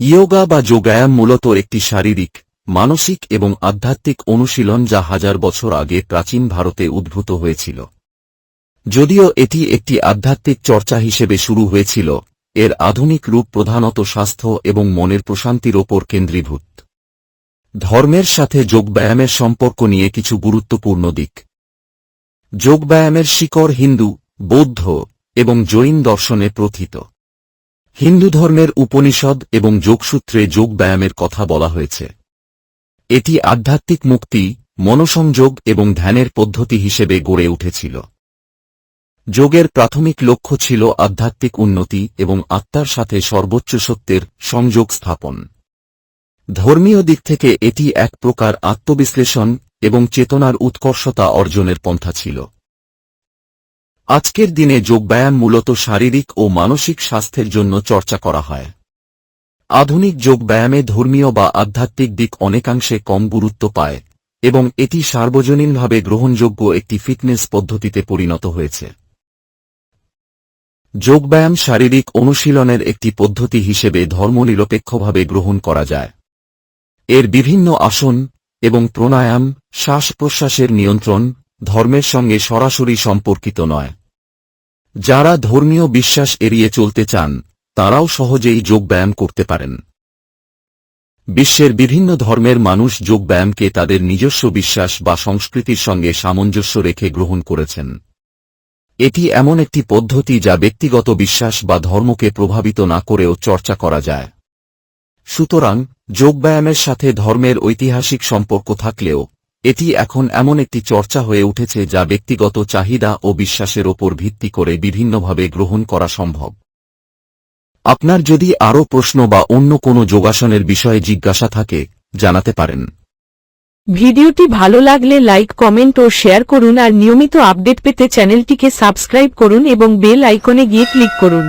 Yoga বা যোগায়াম মূলত একটি শারীরিক, মানসিক এবং আধ্যাত্মিক অনুশীলন যা হাজার বছর আগে প্রাচীন ভারতে উদ্ভূত হয়েছিল। যদিও এটি একটি আধ্যাত্মিক চর্চা হিসেবে শুরু হয়েছিল, এর আধুনিক রূপ প্রধানত স্বাস্থ্য এবং মনের প্রশান্তির ওপর কেন্দ্রীভূত। ধর্মের সাথে যোগব্যায়ামের সম্পর্ক নিয়ে কিছু গুরুত্বপূর্ণ দিক। যোগব্যায়ামের শিকড় হিন্দু, বৌদ্ধ এবং জৈন দর্শনে প্রথিত। হিন্দু ধর্মের উপনিষদ এবং যোগসূত্রে যোগব্যায়ামের কথা বলা হয়েছে। এটি আধ্যাত্মিক মুক্তি, মনসংযোগ এবং ধ্যানের পদ্ধতি হিসেবে গড়ে উঠেছিল। যোগের প্রাথমিক লক্ষ্য ছিল আধ্যাত্মিক উন্নতি এবং আত্মার সাথে সর্বোচ্চ সত্যের সংযোগ স্থাপন। ধর্মীয় দিক থেকে এটি এক প্রকার আত্মবিশ্লেষণ এবং চেতনার উৎকর্ষতা অর্জনের পন্থা ছিল। আজকের দিনে যোগব্যায়াম মূলত শারীরিক ও মানসিক স্বাস্থ্যের জন্য চর্চা করা হয়। আধুনিক যোগব্যায়ামে ধর্মীয় বা আধ্যাত্মিক দিক অনেকাংশে কম গুরুত্ব পায়, এবং এটি সার্বজনীনভাবে গ্রহণযোগ্য একটি ফিটনেস পদ্ধতিতে পরিণত হয়েছে। যোগব্যায়াম শারীরিক অনুশীলনের একটি পদ্ধতি হিসেবে ধর্মনিরপেক্ষভাবে গ্রহণ করা যায়। এর বিভিন্ন আসন এবং প্রণায়াম শ্বাস প্রশ্বাসের নিয়ন্ত্রণ ধর্মের সঙ্গে সরাসরি সম্পর্কিত নয়। যারা ধর্মীয় বিশ্বাস এড়িয়ে চলতে চান, তারাও সহজেই যোগব্যায়াম করতে পারেন। বিশ্বের বিভিন্ন ধর্মের মানুষ যোগব্যায়ামকে তাদের নিজস্ব বিশ্বাস বা সংস্কৃতির সঙ্গে সামঞ্জস্য রেখে গ্রহণ করেছেন। এটি এমন একটি পদ্ধতি যা ব্যক্তিগত বিশ্বাস বা ধর্মকে প্রভাবিত না করেও চর্চা করা যায়। সুতরাং যোগব্যায়ামের সাথে ধর্মের ঐতিহাসিক সম্পর্ক থাকলেও এটি এখন এমন একটি চর্চা হয়ে উঠেছে যা ব্যক্তিগত চাহিদা ও বিশ্বাসের ওপর ভিত্তি করে বিভিন্নভাবে গ্রহণ করা সম্ভব। আপনার যদি আরও প্রশ্ন বা অন্য কোনো যোগাসনের বিষয়ে জিজ্ঞাসা থাকে, জানাতে পারেন। ভিডিওটি ভালো লাগলে লাইক, কমেন্ট ও শেয়ার করুন আর নিয়মিত আপডেট পেতে চ্যানেলটিকে সাবস্ক্রাইব করুন এবং বেল আইকনে গিয়ে ক্লিক করুন।